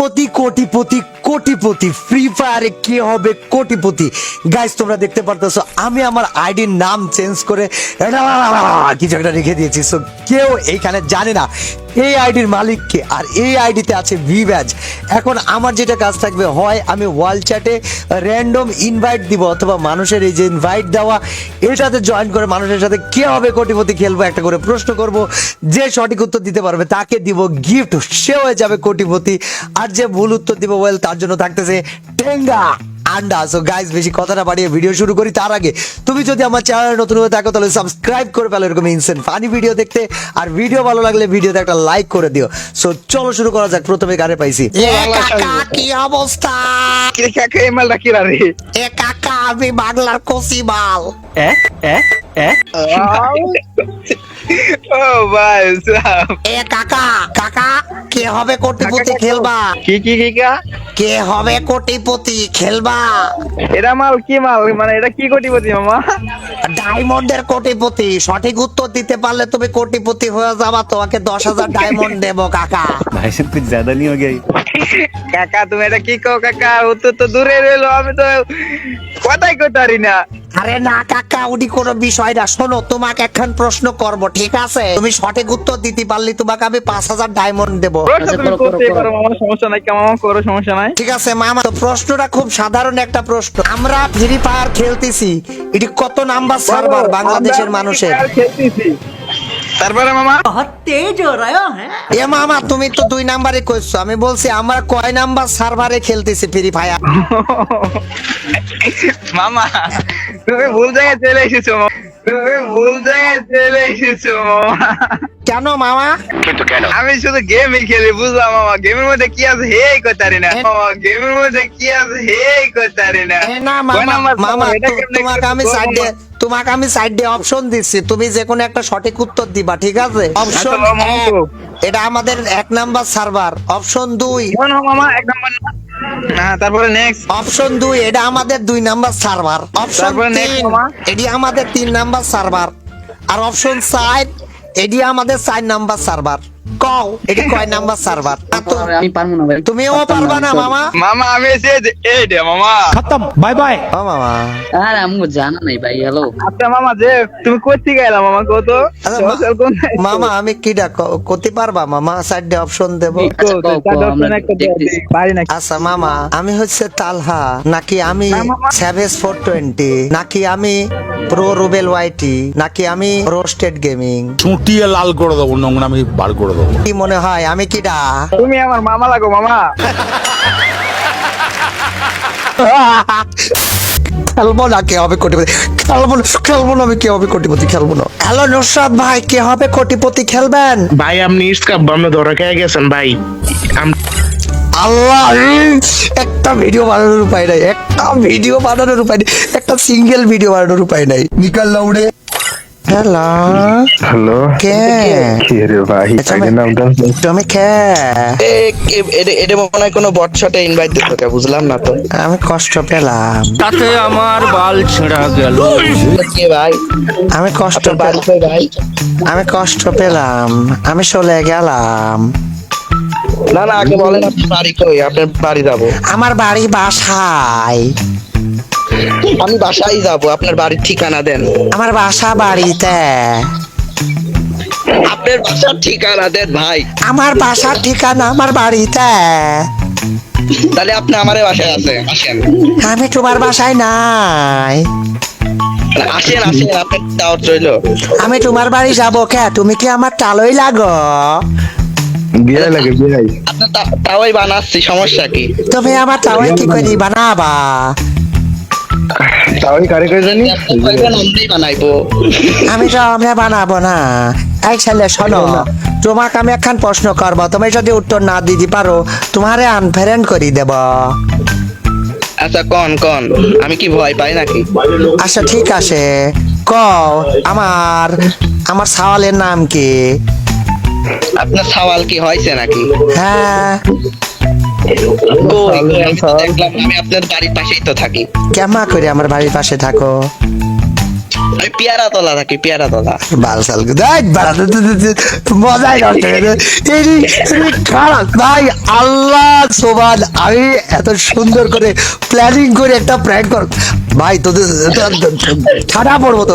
কোটিপতি কোটিপতি কোটিপতি। ফ্রি ফায়ারে কে হবে কোটিপতি? গাইস তোমরা দেখতে পারতেছো, আমি আমার আইডির নাম চেঞ্জ করে কিছু একটা রেখে দিয়েছি। সো কেউ এইখানে জানে না। এই আইডির মালিককে আর এই আইডিতে আছে ভি ব্যাজ এখন আমার যেটা কাজ থাকবে, হয় আমি ওয়াল চ্যাটে র্যান্ডম ইনভাইট দিব অথবা মানুষের এই যে ইনভাইট দেওয়া এটাতে জয়েন করে মানুষের সাথে কে হবে কোটিপতি খেলব একটা করে প্রশ্ন করব, যে সঠিক উত্তর দিতে পারবে তাকে দিব গিফট সে হয়ে যাবে কোটিপতি। আর যে ভুল উত্তর দিব ওয়েল তার জন্য থাকতেছে টেঙ্গা। আন্ডা। সো গাইস বেশি কথাটা বাড়িয়ে ভিডিও শুরু করি। তার আগে তুমি যদি আমার চ্যানেলে নতুন হয়ে থাকো তাহলে সাবস্ক্রাইব করে ফেলো এরকম ইনসেন্ট ফানি ভিডিও দেখতে। আর ভিডিও ভালো লাগলে ভিডিওতে একটা লাইক করে দিও। সো চলো শুরু করা যাক। প্রথমে গানে পাইছি। এ কাকা কি অবস্থা? কি কাকা এই মালটা? রে এ কাকা আমি বাংলার কসি মাল। ও ভাই এ কাকা কাকা কে হবে কোটিপতি খেলবা? কি কি কি কা? কে হবে কোটিপতি খেলবা এটা মাল কি মাল মানে এটা কি কোটিপতি মামা ডায়মন্ডের কোটিপতি সঠিক উত্তর দিতে পারলে তুমি কোটিপতি হয়ে যাবা তোমাকে দশ হাজার ডায়মন্ড দেবো কাকা भाई साहब कुछ ज्यादा नहीं हो गया ये? কাকা তুমি এটা কি কও কাকা উত্তর তো দূরে রইলো আমি তো কথাই কইতে পারি না আরে না কাকা উনি কোনো বিষয় না। শোনো তোমাকে একখান প্রশ্ন করব ঠিক আছে? তুমি সঠিক উত্তর দিতে পারলে তোমাকে আমি পাঁচ হাজার ডায়মন্ড দেবো। পারো সমস্যা নাই মামা করো সমস্যা নাই। ঠিক আছে মামা তো প্রশ্নটা খুব সাধারণ একটা প্রশ্ন। আমরা ফ্রি ফায়ার খেলতেছি এটি কত নাম্বার সার্ভার বাংলাদেশের মানুষের? খেলতেছি। তারপরে মামা? তেজ এ মামা তুমি তো দুই নাম্বারে কইছো আমি বলছি আমরা কয় নাম্বার সার্ভারে খেলতেছি ফ্রি ফায়ার? মামা তুমি ভুল জায়গায় চলে এসেছ তুমি ভুল জায়গায় চলে এসেছ মামা। কেন মামা? আমি শুধু গেমই খেলি বুঝলাম মামা। গেমের মধ্যে কি আছে হেই করতারি না। মামা গেমের মধ্যে কি আছে হেই করতারি না। না মামা নাম্বার মামা তোমাকে আমি সাইডে? তোমাকে আমি সাইডে অপশন দিচ্ছি। তুমি যে কোনো একটা সঠিক উত্তর দিবা ঠিক আছে? অপশন। এটা আমাদের এক নাম্বার সার্ভার অপশন দুই। এক নম্বর তারপরে নেক্সট অপশন দুই এটা আমাদের দুই নাম্বার সার্ভার অপশন তিন এটি আমাদের তিন নাম্বার সার্ভার আর অপশন চার এটি আমাদের চার নাম্বার সার্ভার এটা কয় নাম্বার সার্ভার আমি পারব না ভাই। তুমিও না মামা? মামা আমি এসে এই দে মামা। খতম বাই বাই ও মামা। আর জানা নাই ভাই হ্যালো আচ্ছা মামা যে তুমি কইতে গেলা মামা কত আচ্ছা, মামা আমি কইতে পারবা মামা? অপশন দেব। আচ্ছা, আচ্ছা মামা আমি হচ্ছে তালহা নাকি আমি স্যাভেজ ফোর টোয়েন্টি নাকি আমি প্রো রুবেল ওয়াইটি নাকি আমি রোস্টেড গেমিং ছুটিয়ে লাল করে দেবো নোংরা আমি বার করে দেবো। কি মনে হয়? আমি কিটা তুমি আমার মামা লাগো মামা। খেলব না কে হবে কোটিপতি? খেলব না খেলব না আমি কে হবে কোটিপতি খেলব না? হ্যালো নুসরাত ভাই কে হবে কোটিপতি খেলবেন? ভাই আপনি ইসকাপ ধরে খেয়ে গেছেন ভাই। আল্লাহ একটা ভিডিও বানানোর উপায় নাই একটা ভিডিও বানানোর উপায় নেই একটা সিঙ্গেল ভিডিও বানানোর উপায় নাই। নিকাল লাউড়ে হ্যালো হ্যালো কে কি রে ভাই? আচ্ছা, নাম দাও। তুমি কে? এটা মনে হয় কোনো বট শটে ইনভাইট দিতে বুঝলাম না তো। আমি কষ্ট পেলাম। তাতে আমার বাল ছেঁড়া গেল। কে ভাই? আমি কষ্ট কই ভাই? আমি কষ্ট পেলাম। আমি চলে গেলাম। না না আগে বলেন আপনার বাড়ি কই আপনার বাড়ি যাব। আমার বাড়ি বাসায়। আমি বাসায় যাব আপনার বাড়ির ঠিকানা দেন। আমার বাসা বাড়িতে। আপনার বাসার ঠিকানা দেন ভাই। আমার বাসার ঠিকানা আমার বাড়িতে। তাহলে আপনি আমারে বাসায় আছে আসেন। আমি তোমার বাসায় নাই। আসেন আসেন আপনার দাওয়াত রইল। আমি তোমার বাড়ি যাব কে? তুমি কি আমার টালই লাগো? বিয়ে লাগে বিয়ে আপনার তা- তাওয়াই বানাচ্ছি সমস্যা কি? তুমি আমার টাওয়াই কি করে বানাবা? তাহলে কারে কই জানি? আমরাই বানাইবো। আমি তো আমরা বানাবো না। এই ছেলে শোনো তোমাকে আমি একখান প্রশ্ন করব। তুমি যদি উত্তর না দিতে পারো তোমারে আনফ্রেন্ড করে দেব। আচ্ছা কন কন। আমি কি ভয় পাই নাকি? আচ্ছা ঠিক আছে। কও আমার আমার সাওয়ালের নাম কি? আপনার সওয়াল কি হয়েছে নাকি? হ্যাঁ। দেখলাম আমি আপনার বাড়ির পাশেই তো থাকি। কেমা করে আমার বাড়ির পাশে থাকো। পেয়ারা তলা পেয়ারা তলা। বাল সাল মজাই ভাই আল্লাহ সোবান আমি এত সুন্দর করে প্ল্যানিং করে একটা প্র্যাঙ্ক কর। ভাই তোদের ঠাডা পড়ব তো